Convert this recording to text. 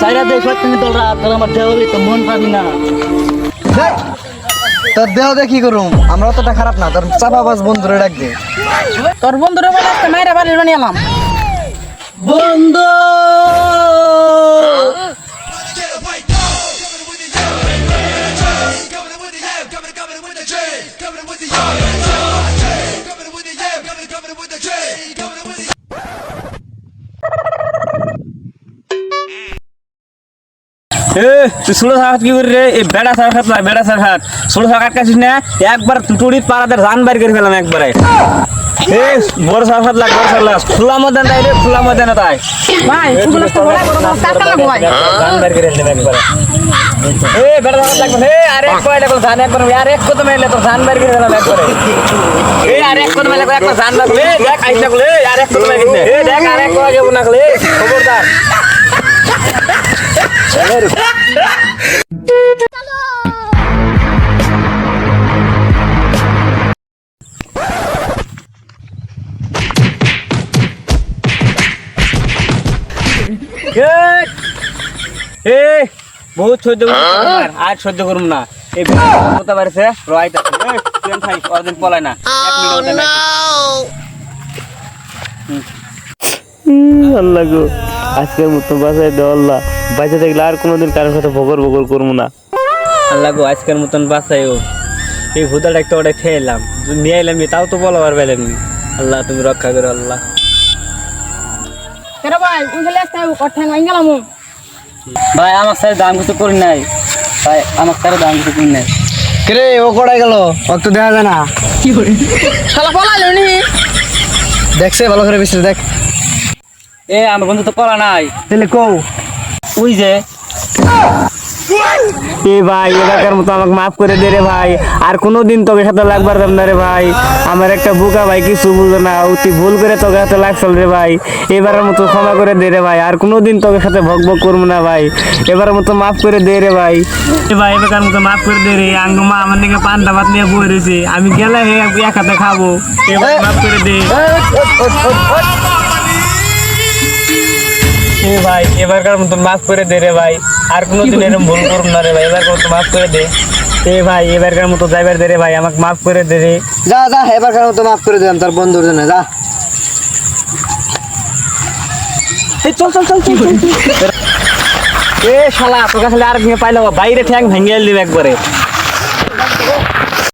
সাইরা দে সত্যি তোরা তোর আমার দেহ তো মন পাবি না। তোর দেহ দেখি করুম আমরা অতটা খারাপ না তোর চাপাবাজ বন্ধুরে ডাক দে। তোর বন্ধুরে বলে আজকে মায়েরা বাড়ির বানিয়ে এলাম। বন্ধু! তুই ষোলো সাত কি করি রে এই বেড়া সার খাত না বেড়া সার খাত ষোলো সাত কাটছিস না একবার টুটুড়ি পাড়াতে রান বাইর করে ফেলাম একবারে বড় সার খাত লাগ বড় সার লাগ খোলা মধ্যে তাই রে খোলা মধ্যে না তাই ভাই বড় বড় রান বাইর করে দেবে একবারে এ বেড়া সার লাগবে হে আরে এক কয়টা করে ধান একবার আর এক কত মেলে তো ধান বাইর করে ফেলাম একবারে এ আর এক কত মেলে একবার ধান লাগলে দেখ আইস লাগলে আর এক কত মেলে এ দেখ আর এক কয় কেমন লাগলে খবরদার এ বহুত সহ্য আর সহ্য করুম না। এই কথা পারছে ট্রেন খাই পলায় না। নাই। আল্লাহ গো আজকের মতো বাসায় দে বাঁচে থাকলে আর কোনোদিন কারোর সাথে ভগর ভগর করব না। আল্লাহ গো আজকের মতন ও এই ভূতাটা একটা ওটা খেয়ে এলাম। নিয়ে এলাম তাও তো বলা পারবে এলাম আল্লাহ তুমি রক্ষা করো আল্লাহ। ভাই? ভাই আমার স্যার দাম কিছু করি নাই। ভাই আমার স্যার দাম কিছু করি নাই। রে ও কড়াই গেল? অত দেখা যায় না। শালা পলাইলো নি। দেখছে ভালো করে বিশ্রে দেখ। এ আমার বন্ধু তো করা নাই। তাহলে কও। ওই যে। এ ভাই এলাকার মতো আমাকে মাফ করে দে রে ভাই। আর কোনো দিন তোকে সাথে লাগবার যাব না রে ভাই। আমার একটা বুকা ভাই কিছু বুঝে না। ও ভুল করে তোকে হাতে লাগছিল রে ভাই। এবারের মতো ক্ষমা করে দে রে ভাই। আর কোনো দিন তোকে সাথে ভগ ভগ করব না ভাই। এবারের মতো মাফ করে দে রে ভাই। এ ভাই এবারের মতো মাফ করে দে রে। আঙ্গু মা আমার দিকে পান্তা ভাত নিয়ে রয়েছে। আমি গেলে হে এক হাতে খাব। এবার মাফ করে দে। এ ভাই এবারকার মতো মাফ করে দে রে ভাই। আর কোনোদিন এরকম ভুল করব না রে ভাই এবারকার মতো মাফ করে দে। এ ভাই এবারকার মতো যাইবার দে রে ভাই আমাকে মাফ করে দে রে। যা যা এবার কারণ তো মাফ করে দিলাম তোর বন্ধুর জন্য যা। চল চল চল চল এ শালা তোকে খালি আর ভেঙে পাইলো বাইরে ঠ্যাং ভেঙে দিবে একবারে।